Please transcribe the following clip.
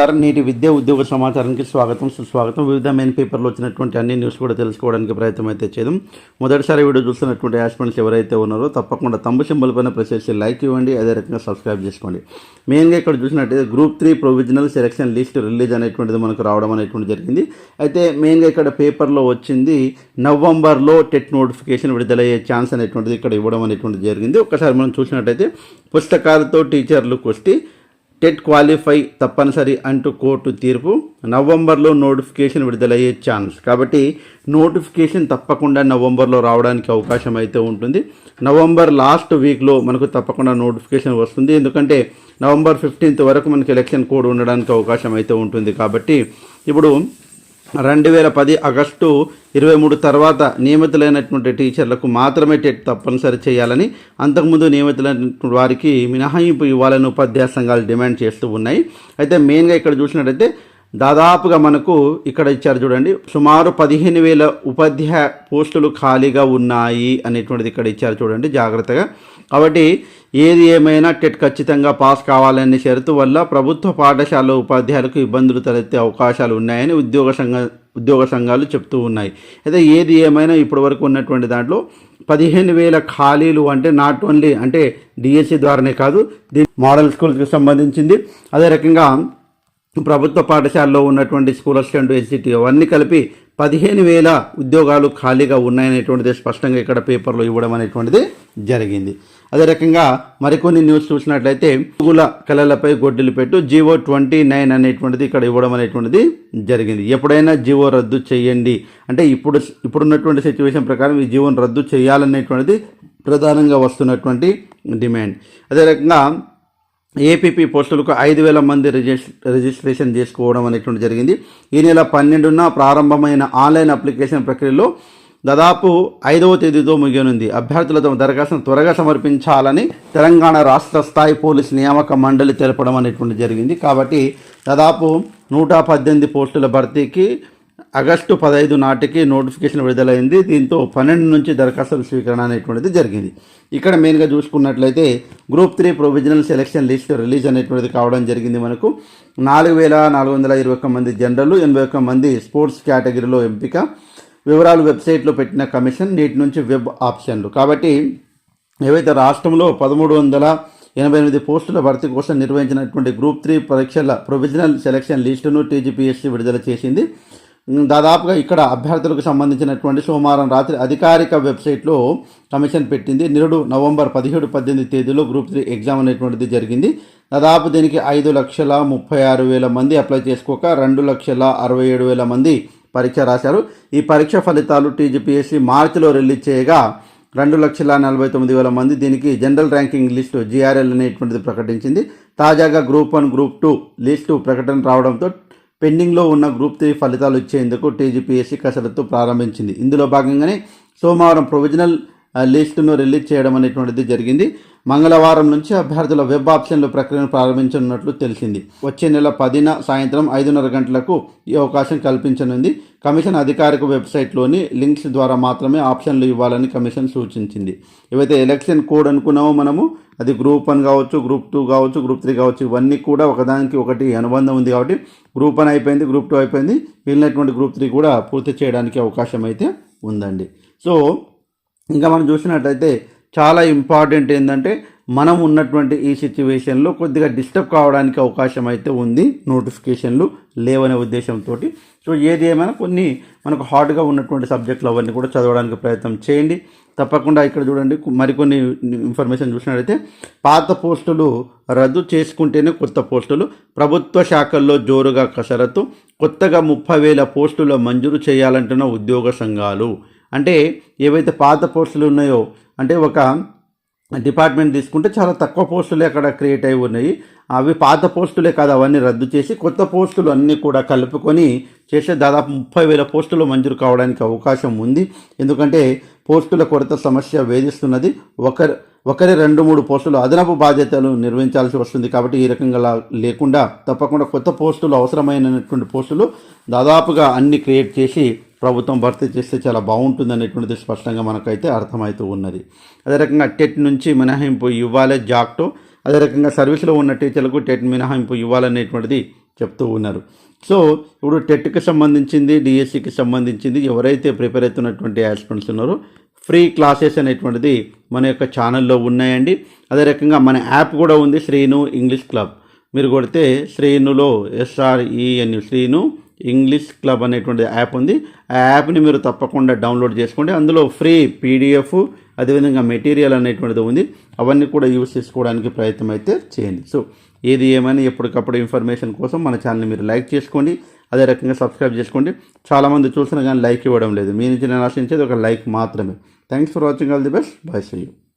నమస్కారం. నేటి విద్యా ఉద్యోగ సమాచారానికి స్వాగతం సుస్వాగతం. వివిధ మెయిన్ పేపర్లో వచ్చినటువంటి అన్ని న్యూస్ కూడా తెలుసుకోవడానికి ప్రయత్నం అయితే చేద్దాం. మొదటిసారి వీడియో చూస్తున్నటువంటి యాస్పెంట్స్ ఎవరైతే ఉన్నారో తప్పకుండా తమ్ము సింబల్ పైన ప్రెస్ చేసి లైక్ ఇవ్వండి అదే రకంగా సబ్స్క్రైబ్ చేసుకోండి. మెయిన్గా ఇక్కడ చూసినట్టయితే group three provisional selection list release అనేటువంటిది మనకు రావడం అనేటువంటి జరిగింది. అయితే మెయిన్గా ఇక్కడ పేపర్లో వచ్చింది నవంబర్లో టెట్ నోటిఫికేషన్ విడుదలయ్యే ఛాన్స్ అనేటువంటిది ఇక్కడ ఇవ్వడం అనేటువంటిది జరిగింది. ఒకసారి మనం చూసినట్టయితే పుస్తకాలతో టీచర్లు కొట్టి టెట్ క్వాలిఫై తప్పనిసరి అంటూ కోర్టు తీర్పు నవంబర్లో నోటిఫికేషన్ విడుదలయ్యే ఛాన్స్. కాబట్టి నోటిఫికేషన్ తప్పకుండా నవంబర్లో రావడానికి అవకాశం అయితే ఉంటుంది. నవంబర్ లాస్ట్ వీక్లో మనకు తప్పకుండా నోటిఫికేషన్ వస్తుంది. ఎందుకంటే నవంబర్ ఫిఫ్టీన్త్ వరకు మనకి ఎలక్షన్ కోడ్ ఉండడానికి అవకాశం అయితే ఉంటుంది. కాబట్టి ఇప్పుడు రెండు వేల పది ఆగస్టు ఇరవై మూడు తర్వాత నియమితులైనటువంటి టీచర్లకు మాత్రమే టెట్ తప్పనిసరి చేయాలని అంతకుముందు నియమితులైనటువంటి వారికి మినహాయింపు ఇవ్వాలని ఉపాధ్యాయ సంఘాలు డిమాండ్ చేస్తూ ఉన్నాయి. అయితే మెయిన్గా ఇక్కడ చూసినట్టయితే దాదాపుగా మనకు ఇక్కడ ఇచ్చారు చూడండి. సుమారు పదిహేను వేల ఉపాధ్యాయ పోస్టులు ఖాళీగా ఉన్నాయి అనేటువంటిది ఇక్కడ ఇచ్చారు చూడండి జాగ్రత్తగా. కాబట్టి ఏది ఏమైనా టెట్ ఖచ్చితంగా పాస్ కావాలనే షరతు వల్ల ప్రభుత్వ పాఠశాల ఉపాధ్యాయులకు ఇబ్బందులు తలెత్తే అవకాశాలు ఉన్నాయని ఉద్యోగ సంఘ ఉద్యోగ సంఘాలు చెప్తూ ఉన్నాయి. అయితే ఏది ఏమైనా ఇప్పటి వరకు ఉన్నటువంటి దాంట్లో పదిహేను వేల ఖాళీలు అంటే నాట్ ఓన్లీ అంటే డిఎస్సి ద్వారానే కాదు దీని మోడల్ స్కూల్కి సంబంధించింది. అదే రకంగా ప్రభుత్వ పాఠశాలలో ఉన్నటువంటి స్కూల్ అసిస్టెంట్ ఎస్సిటీ అవన్నీ కలిపి పదిహేను వేల ఉద్యోగాలు ఖాళీగా ఉన్నాయనేటువంటిది స్పష్టంగా ఇక్కడ పేపర్లో ఇవ్వడం అనేటువంటిది జరిగింది. అదే రకంగా మరికొన్ని న్యూస్ చూసినట్లయితే గుల కళలపై గొడ్డలు పెట్టు జివో ట్వంటీ నైన్ అనేటువంటిది ఇక్కడ ఇవ్వడం అనేటువంటిది జరిగింది. ఎప్పుడైనా జివో రద్దు చేయండి. అంటే ఇప్పుడు ఇప్పుడున్నటువంటి సిచ్యువేషన్ ప్రకారం ఈ జీవోను రద్దు చేయాలనేటువంటిది ప్రధానంగా వస్తున్నటువంటి డిమాండ్. అదే రకంగా ఏపీపీ పోస్టులకు ఐదు వేల మంది రిజిస్ రిజిస్ట్రేషన్ చేసుకోవడం అనేటువంటి జరిగింది. ఈ నెల పన్నెండున ప్రారంభమైన ఆన్లైన్ అప్లికేషన్ ప్రక్రియలో దాదాపు ఐదవ తేదీతో ముగియనుంది. అభ్యర్థుల తమ దరఖాస్తును త్వరగా సమర్పించాలని తెలంగాణ రాష్ట్ర స్థాయి పోలీస్ నియామక మండలి తెలపడం అనేటువంటి జరిగింది. కాబట్టి దాదాపు నూట పద్దెనిమిది పోస్టుల భర్తీకి ఆగస్టు పదహైదు నాటికి నోటిఫికేషన్ విడుదలైంది. దీంతో పన్నెండు నుంచి దరఖాస్తుల స్వీకరణ అనేటువంటిది జరిగింది. ఇక్కడ మెయిన్గా చూసుకున్నట్లయితే group three provisional selection list release అనేటువంటిది కావడం జరిగింది మనకు. నాలుగు వేల నాలుగు వందల ఇరవై ఒక్క మంది జనరల్ ఎనభై ఒక్క మంది స్పోర్ట్స్ కేటగిరీలో ఎంపిక. వివరాలు వెబ్సైట్లో పెట్టిన కమిషన్ నేటి నుంచి వెబ్ ఆప్షన్లు. కాబట్టి ఏవైతే రాష్ట్రంలో పదమూడు వందల ఎనభై ఎనిమిది పోస్టుల భర్తీ కోసం నిర్వహించినటువంటి గ్రూప్ త్రీ పరీక్షల ప్రొవిజనల్ సెలక్షన్ లిస్టును టీజీపీఎస్సీ విడుదల చేసింది. దాదాపుగా ఇక్కడ అభ్యర్థులకు సంబంధించినటువంటి సోమవారం రాత్రి అధికారిక వెబ్సైట్లో కమిషన్ పెట్టింది. నిరుడు నవంబర్ పదిహేడు పద్దెనిమిది తేదీలో గ్రూప్ త్రీ ఎగ్జామ్ అనేటువంటిది జరిగింది. దాదాపు దీనికి ఐదు లక్షల ముప్పై ఆరు వేల మంది అప్లై చేసుకోక రెండు లక్షల అరవై ఏడు వేల మంది పరీక్ష రాశారు. ఈ పరీక్ష ఫలితాలు టీజీపీఎస్సీ మార్చిలో రిలీజ్ చేయగా రెండు లక్షల నలభై తొమ్మిది వేల మంది దీనికి జనరల్ ర్యాంకింగ్ లిస్టు జీఆర్ఎల్ అనేటువంటిది ప్రకటించింది. తాజాగా group one group two list ప్రకటన రావడంతో పెండింగ్లో ఉన్న గ్రూప్ త్రీ ఫలితాలు ఇచ్చేందుకు టీజీపీఎస్సీ కసరత్తు ప్రారంభించింది. ఇందులో భాగంగానే సోమవారం ప్రొవిజనల్ లిస్టును రిలీజ్ చేయడం అనేటువంటిది జరిగింది. మంగళవారం నుంచి అభ్యర్థుల వెబ్ ఆప్షన్ల ప్రక్రియను ప్రారంభించనున్నట్లు తెలిసింది. వచ్చే నెల పదిన సాయంత్రం ఐదున్నర గంటలకు ఈ అవకాశం కల్పించనుంది. కమిషన్ అధికారిక వెబ్సైట్లోని లింక్స్ ద్వారా మాత్రమే ఆప్షన్లు ఇవ్వాలని కమిషన్ సూచించింది. ఏవైతే ఎలక్షన్ కోడ్ అనుకున్నామో మనము అది గ్రూప్ వన్ కావచ్చు గ్రూప్ టూ కావచ్చు గ్రూప్ త్రీ కావచ్చు ఇవన్నీ కూడా ఒకదానికి ఒకటి అనుబంధం ఉంది కాబట్టి గ్రూప్ వన్ అయిపోయింది గ్రూప్ టూ అయిపోయింది మిగిలినటువంటి గ్రూప్ త్రీ కూడా పూర్తి చేయడానికి అవకాశం అయితే ఉందండి. సో ఇంకా మనం చూసినట్టయితే చాలా ఇంపార్టెంట్ ఏంటంటే మనం ఉన్నటువంటి ఈ సిచ్యువేషన్లో కొద్దిగా డిస్టర్బ్ కావడానికి అవకాశం అయితే ఉంది. నోటిఫికేషన్లు లేవనే ఉద్దేశంతో సో ఏది ఏమైనా కొన్ని మనకు హార్డ్గా ఉన్నటువంటి సబ్జెక్టులు అవన్నీ కూడా చదవడానికి ప్రయత్నం చేయండి. తప్పకుండా ఇక్కడ చూడండి మరికొన్ని ఇన్ఫర్మేషన్ చూసినట్టయితే పాత పోస్టులు రద్దు చేసుకుంటేనే కొత్త పోస్టులు ప్రభుత్వ శాఖల్లో జోరుగా కసరత్తు కొత్తగా ముప్పై వేల పోస్టుల మంజూరు చేయాలంటున్న ఉద్యోగ సంఘాలు. అంటే ఏవైతే పాత పోస్టులు ఉన్నాయో అంటే ఒక డిపార్ట్మెంట్ తీసుకుంటే చాలా తక్కువ పోస్టులే అక్కడ క్రియేట్ అయి ఉన్నాయి. అవి పాత పోస్టులే కాదు అవన్నీ రద్దు చేసి కొత్త పోస్టులు అన్నీ కూడా కలుపుకొని చేసే దాదాపు ముప్పై వేల పోస్టులు మంజూరు కావడానికి అవకాశం ఉంది. ఎందుకంటే పోస్టుల కొరత సమస్య వేధిస్తున్నది. ఒకరు ఒకరి రెండు మూడు పోస్టులు అదనపు బాధ్యతలు నిర్వహించాల్సి వస్తుంది కాబట్టి ఈ రకంగా లేకుండా తప్పకుండా కొత్త పోస్టులు అవసరమైనటువంటి పోస్టులు దాదాపుగా అన్ని క్రియేట్ చేసి ప్రభుత్వం భర్తీ చేస్తే చాలా బాగుంటుంది అనేటువంటిది స్పష్టంగా మనకైతే అర్థమవుతూ ఉన్నది. అదే రకంగా టెట్ నుంచి మినహాయింపు ఇవ్వాలి జాక్టో అదే రకంగా సర్వీస్లో ఉన్న టీచర్లకు టెట్ మినహాయింపు ఇవ్వాలనేటువంటిది చెప్తూ ఉన్నారు. సో ఇప్పుడు టెట్కి సంబంధించింది డిఎస్సికి సంబంధించింది ఎవరైతే ప్రిపేర్ అవుతున్నటువంటి ఆస్పిరెంట్స్ ఉన్నారో ఫ్రీ క్లాసెస్ అనేటువంటిది మన యొక్క ఛానల్లో ఉన్నాయండి. అదే రకంగా మన యాప్ కూడా ఉంది శ్రీను ఇంగ్లీష్ క్లబ్. మీరు కొడితే శ్రీనులో ఎస్ఆర్ఈఎన్ శ్రీను ఇంగ్లీష్ క్లబ్ అనేటువంటి యాప్ ఉంది. ఆ యాప్ని మీరు తప్పకుండా డౌన్లోడ్ చేసుకోండి. అందులో ఫ్రీ పీడిఎఫ్ అదేవిధంగా మెటీరియల్ అనేటువంటిది ఉంది. అవన్నీ కూడా యూస్ చేసుకోవడానికి ప్రయత్నం అయితే చేయండి. సో ఏది ఏమైనా ఎప్పటికప్పుడు ఇన్ఫర్మేషన్ కోసం మన ఛానల్ని మీరు లైక్ చేసుకోండి. అదే రకంగా సబ్స్క్రైబ్ చేసుకోండి. చాలామంది చూసినా కానీ లైక్ ఇవ్వడం లేదు. మీ నుంచి నేను ఆశించేది ఒక లైక్ మాత్రమే. Thanks for watching all the best bye see you